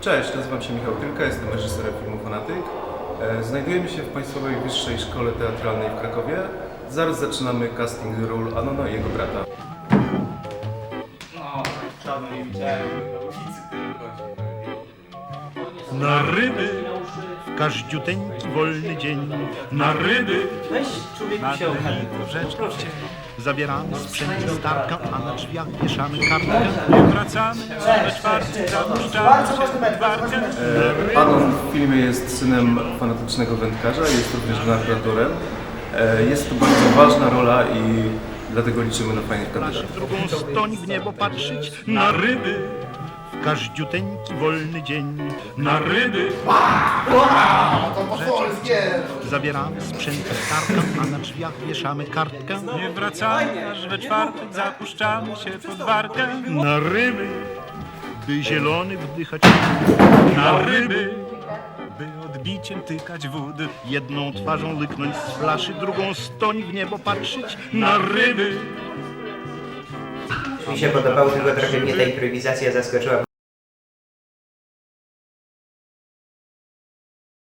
Cześć, nazywam się Michał Tylka, jestem reżyserem filmu Fanatyk. E, Znajdujemy się w Państwowej Wyższej Szkole Teatralnej w Krakowie. Zaraz zaczynamy casting ról Anona i jego brata. No, dawno nie widziałem na ulicy tego Na ryby, w każdziuteńki wolny dzień, na ryby, Weź człowieku na się cię. Zabieramy sprzęt starka, a na drzwiach wieszamy kartkę. Nie wracamy, pod barkę. E, Anon w filmie jest synem fanatycznego wędkarza, jest również narratorem. E, Jest to bardzo ważna rola i dlatego liczymy na fajnych kandydatów. drugą stoń w niebo patrzeć, na ryby, w każdziuteńki wolny dzień, na ryby. Zabieramy sprzęt z starka, a na drzwiach wieszamy kartkę. Nie wracamy, aż we czwartek zapuszczamy się pod barkę. Na ryby, by zielony wdychać Na ryby, by odbiciem tykać wód. Jedną twarzą lyknąć z flaszy, drugą stoń w niebo patrzeć. Na ryby. Mi się podobało, tylko trochę mnie ta improwizacja zaskoczyła.